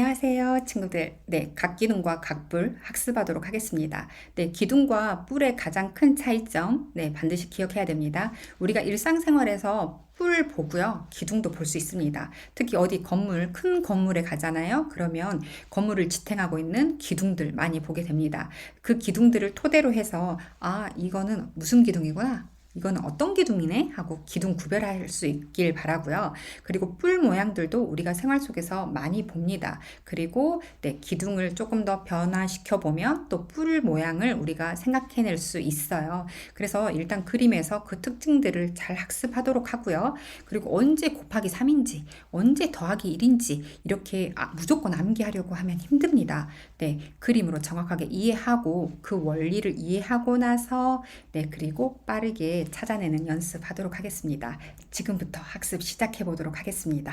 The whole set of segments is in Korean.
안녕하세요, 친구들. 네, 각기둥과 각불 학습하도록 하겠습니다. 네, 기둥과 뿔의 가장 큰 차이점, 네, 반드시 기억해야 됩니다. 우리가 일상생활에서 뿔 보고요, 기둥도 볼 수 있습니다. 특히 어디 건물, 큰 건물에 가잖아요. 그러면 건물을 지탱하고 있는 기둥들 많이 보게 됩니다. 그 기둥들을 토대로 해서, 아, 이거는 무슨 기둥이구나. 이거는 어떤 기둥이네? 하고 기둥 구별할 수 있길 바라고요. 그리고 뿔 모양들도 우리가 생활 속에서 많이 봅니다. 그리고 네, 기둥을 조금 더 변화시켜 보면 또 뿔 모양을 우리가 생각해낼 수 있어요. 그래서 일단 그림에서 그 특징들을 잘 학습하도록 하고요. 그리고 언제 곱하기 3인지, 언제 더하기 1인지 이렇게 아, 무조건 암기하려고 하면 힘듭니다. 네, 그림으로 정확하게 이해하고 그 원리를 이해하고 나서 네, 그리고 빠르게 찾아내는 연습하도록 하겠습니다. 지금부터 학습 시작해 보도록 하겠습니다.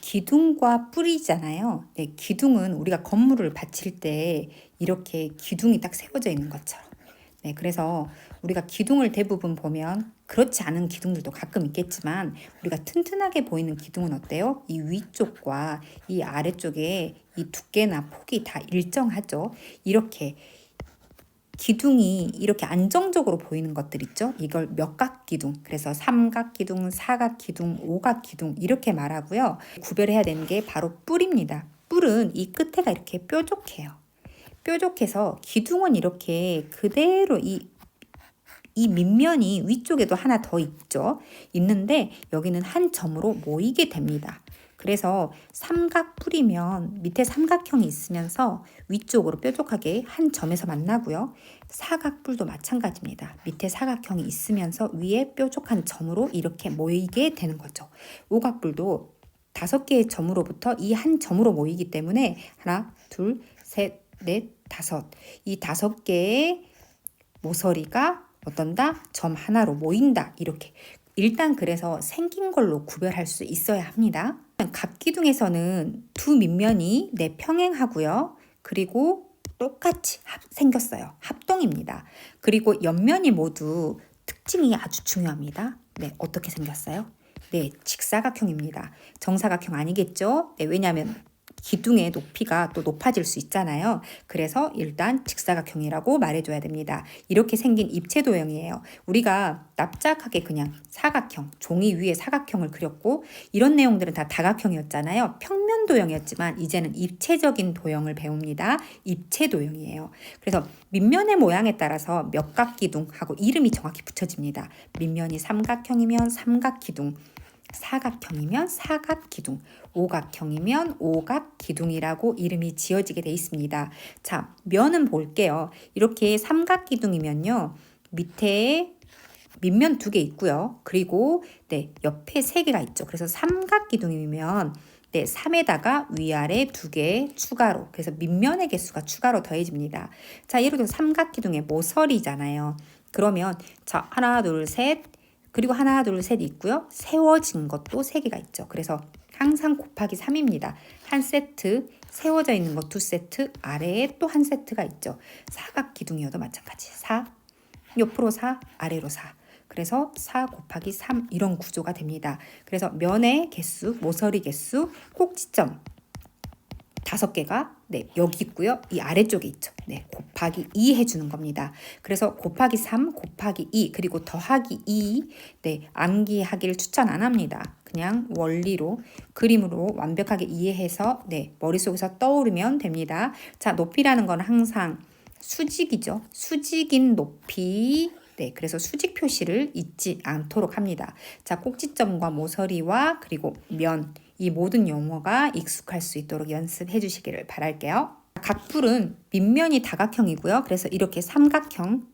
기둥과 뿔이잖아요. 네, 기둥은 우리가 건물을 받칠 때 이렇게 기둥이 딱 세워져 있는 것처럼. 네, 그래서 우리가 기둥을 대부분 보면 그렇지 않은 기둥들도 가끔 있겠지만 우리가 튼튼하게 보이는 기둥은 어때요? 이 위쪽과 이 아래쪽에 이 두께나 폭이 다 일정하죠. 이렇게 기둥이 이렇게 안정적으로 보이는 것들 있죠? 이걸 몇각 기둥, 그래서 삼각 기둥, 사각 기둥, 오각 기둥 이렇게 말하고요. 구별해야 되는 게 바로 뿔입니다. 뿔은 이 끝에가 이렇게 뾰족해요. 뾰족해서 기둥은 이렇게 그대로 이, 이 밑면이 위쪽에도 하나 더 있죠. 있는데 여기는 한 점으로 모이게 됩니다. 그래서 삼각뿔이면 밑에 삼각형이 있으면서 위쪽으로 뾰족하게 한 점에서 만나고요. 사각뿔도 마찬가지입니다. 밑에 사각형이 있으면서 위에 뾰족한 점으로 이렇게 모이게 되는 거죠. 오각뿔도 다섯 개의 점으로부터 이 한 점으로 모이기 때문에 하나, 둘, 셋, 넷, 다섯. 이 다섯 개의 모서리가 어떤다? 점 하나로 모인다. 이렇게. 일단 그래서 생긴 걸로 구별할 수 있어야 합니다. 각기둥에서는 두 밑면이 네, 평행하고요. 그리고 똑같이 합, 생겼어요. 합동입니다. 그리고 옆면이 모두 특징이 아주 중요합니다. 네, 어떻게 생겼어요? 네, 직사각형입니다. 정사각형 아니겠죠? 네, 왜냐하면 기둥의 높이가 또 높아질 수 있잖아요. 그래서 일단 직사각형이라고 말해줘야 됩니다. 이렇게 생긴 입체 도형이에요. 우리가 납작하게 그냥 사각형, 종이 위에 사각형을 그렸고 이런 내용들은 다 다각형이었잖아요. 평면 도형이었지만 이제는 입체적인 도형을 배웁니다. 입체 도형이에요. 그래서 밑면의 모양에 따라서 몇각 기둥하고 이름이 정확히 붙여집니다. 밑면이 삼각형이면 삼각 기둥, 사각형이면 사각기둥, 오각형이면 오각기둥이라고 이름이 지어지게 돼 있습니다. 자, 면은 볼게요. 이렇게 삼각기둥이면요. 밑에 밑면 두 개 있고요. 그리고 네, 옆에 세 개가 있죠. 그래서 삼각기둥이면 네, 3에다가 위아래 두 개 추가로 그래서 밑면의 개수가 추가로 더해집니다. 자, 예를 들어 삼각기둥의 모서리잖아요. 그러면 자, 하나, 둘, 셋, 그리고 하나, 둘, 셋 있고요. 세워진 것도 세 개가 있죠. 그래서 항상 곱하기 3입니다. 한 세트, 세워져 있는 것 두 세트, 아래에 또 한 세트가 있죠. 사각 기둥이어도 마찬가지. 4, 옆으로 4, 아래로 4. 그래서 4 곱하기 3 이런 구조가 됩니다. 그래서 면의 개수, 모서리 개수, 꼭지점 다섯 개가 네, 여기 있고요. 이 아래쪽에 있죠. 네, 곱하기 2 해주는 겁니다. 그래서 곱하기 3, 곱하기 2, 그리고 더하기 2, 네, 암기하기를 추천 안 합니다. 그냥 원리로, 그림으로 완벽하게 이해해서, 네, 머릿속에서 떠오르면 됩니다. 자, 높이라는 건 항상 수직이죠. 수직인 높이, 네, 그래서 수직 표시를 잊지 않도록 합니다. 자, 꼭지점과 모서리와 그리고 면, 이 모든 용어가 익숙할 수 있도록 연습해 주시기를 바랄게요. 각불은 밑면이 다각형이고요. 그래서 이렇게 삼각형,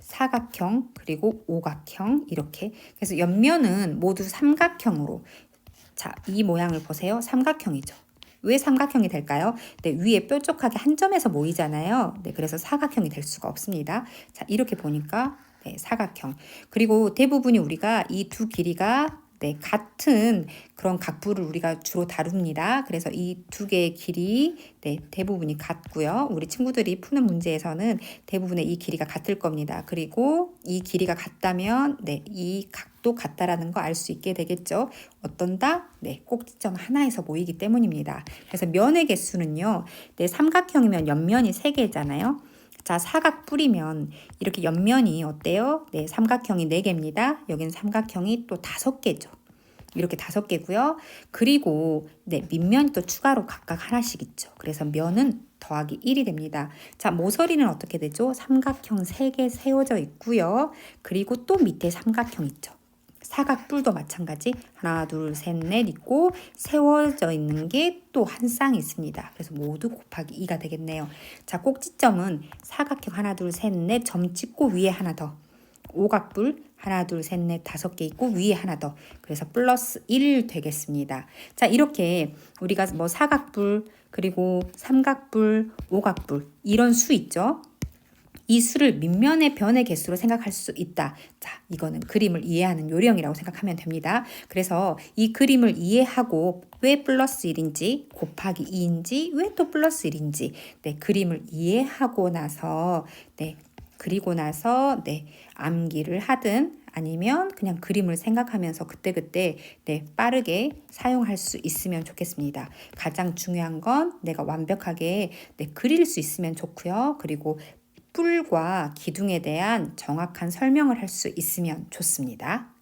사각형, 그리고 오각형 이렇게 그래서 옆면은 모두 삼각형으로 자, 이 모양을 보세요. 삼각형이죠. 왜 삼각형이 될까요? 네, 위에 뾰족하게 한 점에서 모이잖아요. 네, 그래서 사각형이 될 수가 없습니다. 자, 이렇게 보니까 네, 사각형. 그리고 대부분이 우리가 이 두 길이가 네, 같은 그런 각부를 우리가 주로 다룹니다. 그래서 이 두 개의 길이 네, 대부분이 같고요. 우리 친구들이 푸는 문제에서는 대부분의 이 길이가 같을 겁니다. 그리고 이 길이가 같다면 네, 이 각도 같다라는 거 알 수 있게 되겠죠. 어떤다? 네, 꼭지점 하나에서 모이기 때문입니다. 그래서 면의 개수는요. 네, 삼각형이면 옆면이 세 개잖아요. 자, 사각 뿌리면 이렇게 옆면이 어때요? 네, 삼각형이 네개입니다 여기는 삼각형이 또 다섯 개죠. 이렇게 다섯 개고요. 그리고 네, 밑면이 또 추가로 각각 하나씩 있죠. 그래서 면은 더하기 1이 됩니다. 자, 모서리는 어떻게 되죠? 삼각형 세개 세워져 있고요. 그리고 또 밑에 삼각형 있죠. 사각뿔도 마찬가지 하나 둘 셋 넷 있고 세워져 있는 게 또 한 쌍 있습니다. 그래서 모두 곱하기 2가 되겠네요. 자 꼭지점은 사각형 하나 둘 셋 넷 점 찍고 위에 하나 더 오각뿔 하나 둘 셋 넷 다섯 개 있고 위에 하나 더 그래서 플러스 1 되겠습니다. 자 이렇게 우리가 뭐 사각뿔 그리고 삼각뿔 오각뿔 이런 수 있죠. 이 수를 밑면의 변의 개수로 생각할 수 있다. 자, 이거는 그림을 이해하는 요령이라고 생각하면 됩니다. 그래서 이 그림을 이해하고 왜 플러스 1인지 곱하기 2인지 왜 또 플러스 1인지 네, 그림을 이해하고 나서 네, 그리고 나서 네, 암기를 하든 아니면 그냥 그림을 생각하면서 그때그때 네, 빠르게 사용할 수 있으면 좋겠습니다. 가장 중요한 건 내가 완벽하게 네, 그릴 수 있으면 좋고요. 그리고 뿔과 기둥에 대한 정확한 설명을 할 수 있으면 좋습니다.